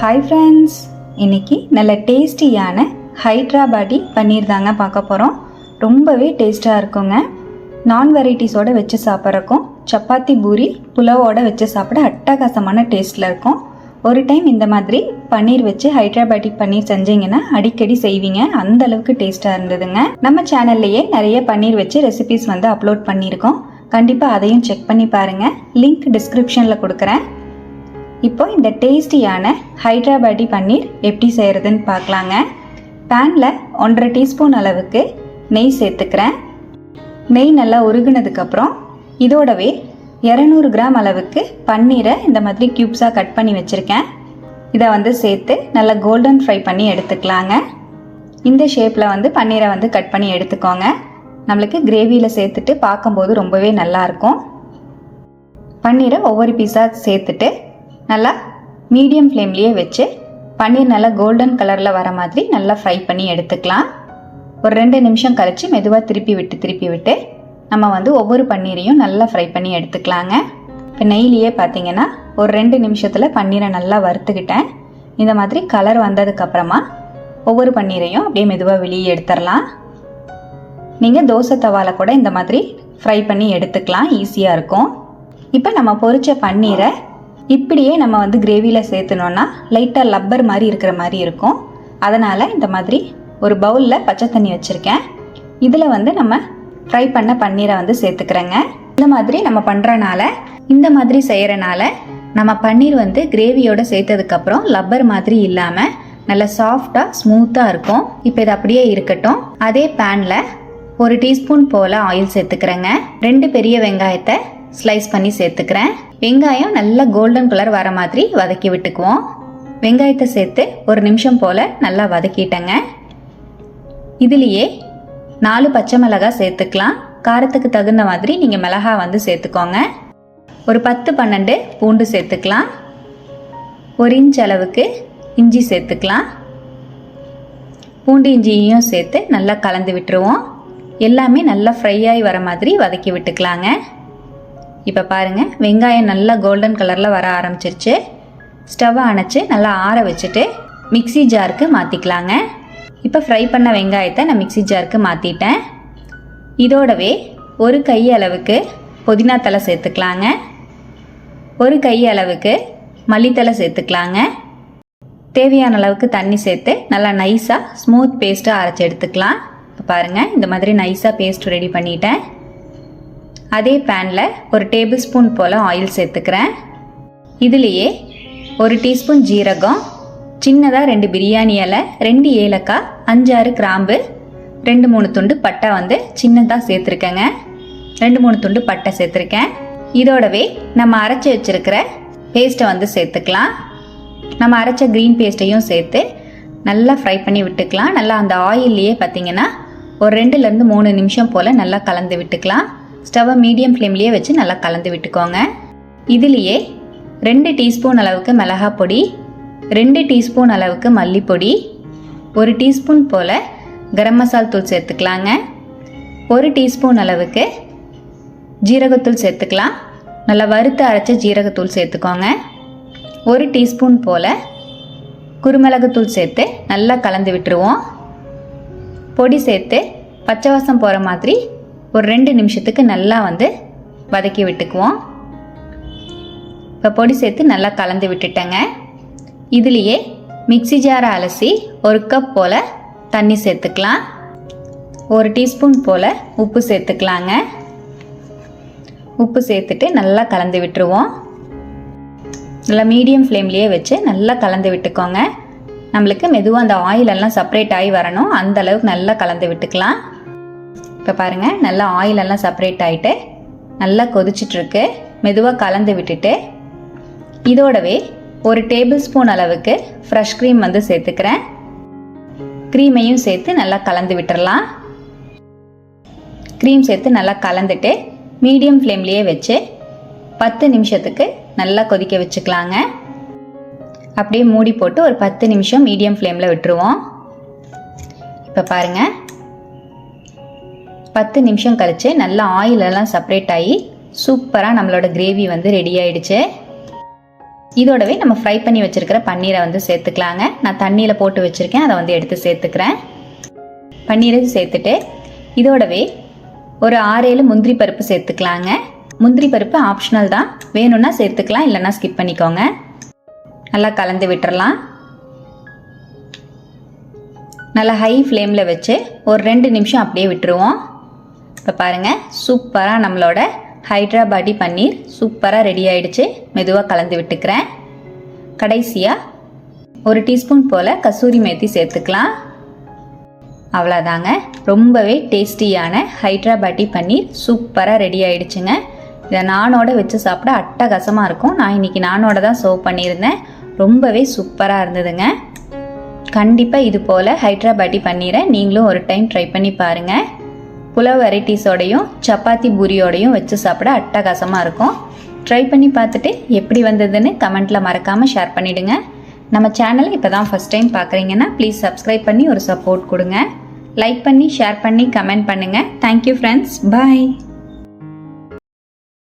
Hi friends இன்னைக்கு நல்ல டேஸ்டியான ஹைட்ராபாடி பன்னீர் தாங்க பார்க்க போகிறோம் ரொம்பவே டேஸ்ட்டாக இருக்குங்க. நான் வெரைட்டிஸோடு வச்சு சாப்பிட்றக்கும் சப்பாத்தி பூரி புலவோட வச்சு சாப்பிட அட்டகாசமான டேஸ்ட்டில் இருக்கும். ஒரு டைம் இந்த மாதிரி பன்னீர் வச்சு ஹைட்ராபாட்டிக் பன்னீர் செஞ்சீங்கன்னா அடிக்கடி செய்வீங்க. அந்த அளவுக்கு டேஸ்ட்டாக இருந்ததுங்க. நம்ம சேனல்லையே நிறைய பன்னீர் வச்சு ரெசிபிஸ் வந்து அப்லோட் பண்ணியிருக்கோம். கண்டிப்பாக அதையும் செக் பண்ணி பாருங்கள் லிங்க் டிஸ்கிரிப்ஷனில் கொடுக்குறேன். இப்போ இந்த டேஸ்டியான ஹைட்ராபாடி பன்னீர் எப்படி செய்கிறதுன்னு பார்க்கலாங்க. பேனில் ஒன்றரை டீஸ்பூன் அளவுக்கு நெய் சேர்த்துக்கிறேன். நெய் நல்லா உருகுனதுக்கப்புறம் இதோடவே இரநூறு கிராம் அளவுக்கு பன்னீரை இந்த மாதிரி க்யூப்ஸாக கட் பண்ணி வச்சுருக்கேன். இதை வந்து சேர்த்து நல்லா கோல்டன் ஃப்ரை பண்ணி எடுத்துக்கலாங்க. இந்த ஷேப்பில் வந்து பன்னீரை வந்து கட் பண்ணி எடுத்துக்கோங்க. நம்மளுக்கு கிரேவியில் சேர்த்துட்டு பார்க்கும்போது ரொம்பவே நல்லாயிருக்கும் பன்னீரை ஒவ்வொரு பீஸாக சேர்த்துட்டு நல்லா மீடியம் ஃப்ளேம்லேயே வச்சு பன்னீர் நல்லா கோல்டன் கலரில் வர மாதிரி நல்லா ஃப்ரை பண்ணி எடுத்துக்கலாம். ஒரு ரெண்டு நிமிஷம் கழித்து மெதுவாக திருப்பி விட்டு திருப்பி விட்டு நம்ம வந்து ஒவ்வொரு பன்னீரையும் நல்லா ஃப்ரை பண்ணி எடுத்துக்கலாங்க. இப்போ நெய்லியே பார்த்தீங்கன்னா ஒரு ரெண்டு நிமிஷத்தில் பன்னீரை நல்லா வறுத்துக்கிட்டேன். இந்த மாதிரி கலர் வந்ததுக்கப்புறமா ஒவ்வொரு பன்னீரையும் அப்படியே மெதுவாக வெளியே எடுத்துடலாம். நீங்கள் தோசை தவாவில் கூட இந்த மாதிரி ஃப்ரை பண்ணி எடுத்துக்கலாம். ஈஸியாக இருக்கும். இப்போ நம்ம பொரித்த பன்னீரை இப்படியே நம்ம வந்து கிரேவியில் சேர்த்துனோன்னா லைட்டாக லப்பர் மாதிரி இருக்கிற மாதிரி இருக்கும். அதனால் இந்த மாதிரி ஒரு பவுலில் பச்சை தண்ணி வச்சுருக்கேன். இதில் வந்து நம்ம ஃப்ரை பண்ண பன்னீரை வந்து சேர்த்துக்கிறேங்க. இந்த மாதிரி நம்ம பண்ணுறனால இந்த மாதிரி செய்கிறனால நம்ம பன்னீர் வந்து கிரேவியோட சேர்த்ததுக்கப்புறம் லப்பர் மாதிரி இல்லாமல் நல்லா சாஃப்டாக ஸ்மூத்தாக இருக்கும். இப்போ இது அப்படியே இருக்கட்டும். அதே பேனில் ஒரு டீஸ்பூன் போல் ஆயில் சேர்த்துக்கிறேங்க. ரெண்டு பெரிய வெங்காயத்தை ஸ்லைஸ் பண்ணி சேர்த்துக்கிறேன். வெங்காயம் நல்லா கோல்டன் கலர் வர மாதிரி வதக்கி விட்டுக்குவோம். வெங்காயத்தை சேர்த்து ஒரு நிமிஷம் போல் நல்லா வதக்கிட்டேங்க. இதுலேயே நாலு பச்சை மிளகாய் சேர்த்துக்கலாம். காரத்துக்கு தகுந்த மாதிரி நீங்கள் மிளகா வந்து சேர்த்துக்கோங்க. ஒரு பத்து பன்னெண்டு பூண்டு சேர்த்துக்கலாம். ஒரு இன்ச் அளவுக்கு இஞ்சி சேர்த்துக்கலாம். பூண்டு இஞ்சியையும் சேர்த்து நல்லா கலந்து விட்டுருவோம். எல்லாமே நல்லா ஃப்ரை ஆகி வர மாதிரி வதக்கி விட்டுக்கலாங்க. இப்போ பாருங்கள் வெங்காயம் நல்லா கோல்டன் கலரில் வர ஆரம்பிச்சிருச்சு. ஸ்டவ்வை அணைச்சி நல்லா ஆற வச்சுட்டு மிக்ஸி ஜாருக்கு மாற்றிக்கலாங்க இப்போ ஃப்ரை பண்ண வெங்காயத்தை நான் மிக்ஸி ஜாருக்கு மாற்றிட்டேன் இதோடவே ஒரு கை அளவுக்கு புதினா தலை சேர்த்துக்கலாங்க. ஒரு கை அளவுக்கு மல்லித்தலை சேர்த்துக்கலாங்க. தேவையான அளவுக்கு தண்ணி சேர்த்து நல்லா நைஸாக ஸ்மூத் பேஸ்ட்டாக அரைச்சி எடுத்துக்கலாம். இப்போ பாருங்கள் இந்த மாதிரி நைஸாக பேஸ்ட் ரெடி பண்ணிட்டேன். அதே பேனில் ஒரு டேபிள் ஸ்பூன் போல் ஆயில் சேர்த்துக்கிறேன். இதுலேயே ஒரு டீஸ்பூன் ஜீரகம் சின்னதாக ரெண்டு பிரியாணி இலை ரெண்டு ஏலக்காய் அஞ்சாறு கிராம்பு ரெண்டு மூணு துண்டு பட்டை வந்து சின்னதாக சேர்த்துருக்கேங்க. ரெண்டு மூணு துண்டு பட்டை சேர்த்துருக்கேன். இதோடவே நம்ம அரைச்சி வச்சுருக்கிற பேஸ்ட்டை வந்து சேர்த்துக்கலாம். நம்ம அரைச்ச க்ரீன் பேஸ்ட்டையும் சேர்த்து நல்லா ஃப்ரை பண்ணி விட்டுக்கலாம். நல்லா அந்த ஆயில்லையே பார்த்தீங்கன்னா ஒரு ரெண்டுலேருந்து மூணு நிமிஷம் போல் நல்லா கலந்து விட்டுக்கலாம். ஸ்டவ்வை மீடியம் ஃப்ளேம்லேயே வச்சு நல்லா கலந்து விட்டுக்கோங்க. இதுலேயே ரெண்டு டீஸ்பூன் அளவுக்கு மிளகாய் பொடி ரெண்டு டீஸ்பூன் அளவுக்கு மல்லிப்பொடி ஒரு டீஸ்பூன் போல் கரம் மசால் தூள் சேர்த்துக்கலாங்க. ஒரு டீஸ்பூன் அளவுக்கு ஜீரகத்தூள் சேர்த்துக்கலாம். நல்லா வறுத்து அரைச்ச ஜீரகத்தூள் சேர்த்துக்கோங்க. ஒரு டீஸ்பூன் போல் குருமிளகுத்தூள் சேர்த்து நல்லா கலந்து விட்டுருவோம். பொடி சேர்த்து பச்சை வாசம் போகிற மாதிரி ஒரு ரெண்டு நிமிஷத்துக்கு நல்லா வந்து வதக்கி விட்டுக்குவோம். இப்போ பொடி சேர்த்து நல்லா கலந்து விட்டுட்டேங்க. இதுலேயே மிக்ஸி ஜாரை அலசி ஒரு கப் போல் தண்ணி சேர்த்துக்கலாம். ஒரு டீஸ்பூன் போல் உப்பு சேர்த்துக்கலாங்க. உப்பு சேர்த்துட்டு நல்லா கலந்து விட்டுருவோம். நல்லா மீடியம் ஃப்ளேம்லேயே வச்சு நல்லா கலந்து விட்டுக்கோங்க. நம்மளுக்கு மெதுவாக அந்த ஆயிலெல்லாம் செப்பரேட் ஆகி வரணும். அந்த அளவுக்கு நல்லா கலந்து விட்டுக்கலாம். இப்போ பாருங்கள் நல்லா ஆயில் எல்லாம் செப்பரேட் ஆகிட்டு நல்லா கொதிச்சிட்ருக்கு. மெதுவாக கலந்து விட்டுட்டு இதோடவே ஒரு டேபிள் ஸ்பூன் அளவுக்கு ஃப்ரெஷ் க்ரீம் வந்து சேர்த்துக்கிறேன். க்ரீமையும் சேர்த்து நல்லா கலந்து விட்டுறலாம். க்ரீம் சேர்த்து நல்லா கலந்துட்டு மீடியம் ஃப்ளேம்லேயே வச்சு பத்து நிமிஷத்துக்கு நல்லா கொதிக்க வச்சுக்கலாங்க. அப்படியே மூடி போட்டு ஒரு பத்து நிமிஷம் மீடியம் ஃப்ளேமில் விட்டுருவோம். இப்போ பாருங்கள் பத்து நிமிஷம் கழித்து நல்லா ஆயிலெல்லாம் செப்பரேட் ஆகி சூப்பராக நம்மளோட கிரேவி வந்து ரெடி ஆயிடுச்சு. இதோடவே நம்ம ஃப்ரை பண்ணி வச்சுருக்கிற பன்னீரை வந்து சேர்த்துக்கலாங்க. நான் தண்ணியில் போட்டு வச்சுருக்கேன். அதை வந்து எடுத்து சேர்த்துக்கிறேன். பன்னீரை சேர்த்துட்டு இதோடவே ஒரு ஆறேழு முந்திரி பருப்பு சேர்த்துக்கலாங்க. முந்திரி பருப்பு ஆப்ஷனல் தான். வேணும்னா சேர்த்துக்கலாம் இல்லைன்னா ஸ்கிப் பண்ணிக்கோங்க. நல்லா கலந்து விட்டுறலாம். நல்லா ஹை ஃப்ளேமில் வச்சு ஒரு ரெண்டு நிமிஷம் அப்படியே விட்டுருவோம். இப்போ பாருங்கள் சூப்பராக நம்மளோட ஹைட்ராபாடி பன்னீர் சூப்பராக ரெடி ஆயிடுச்சு. மெதுவாக கலந்து விட்டுக்கிறேன். கடைசியாக ஒரு டீஸ்பூன் போல் கசூரி மேத்தி சேர்த்துக்கலாம். அவ்வளோதாங்க ரொம்பவே டேஸ்டியான ஹைட்ராபாட்டி பன்னீர் சூப்பராக ரெடி ஆயிடுச்சுங்க. இதை நானோட வச்சு சாப்பிட அட்டகாசமாக இருக்கும். நான் இன்னைக்கு நானோட தான் சர்வ் பண்ணியிருந்தேன். ரொம்பவே சூப்பராக இருந்ததுங்க. கண்டிப்பாக இது போல் ஹைட்ராபாட்டி பன்னீரை நீங்களும் ஒரு டைம் ட்ரை பண்ணி பாருங்கள் புலவ் வெரைட்டிஸோடையும் சப்பாத்தி பூரியோடையும் வச்சு சாப்பிட அட்டகாசமாக இருக்கும். ட்ரை பண்ணி பார்த்துட்டு எப்படி வந்ததுன்னு கமெண்ட்டில் மறக்காமல் ஷேர் பண்ணிவிடுங்க நம்ம சேனலை இப்போ தான் ஃபஸ்ட் டைம் பார்க்குறீங்கன்னா ப்ளீஸ் சப்ஸ்கிரைப் பண்ணி ஒரு சப்போர்ட் கொடுங்க. லைக் பண்ணி ஷேர் பண்ணி கமெண்ட் பண்ணுங்கள் தேங்க்யூ ஃப்ரெண்ட்ஸ் பாய்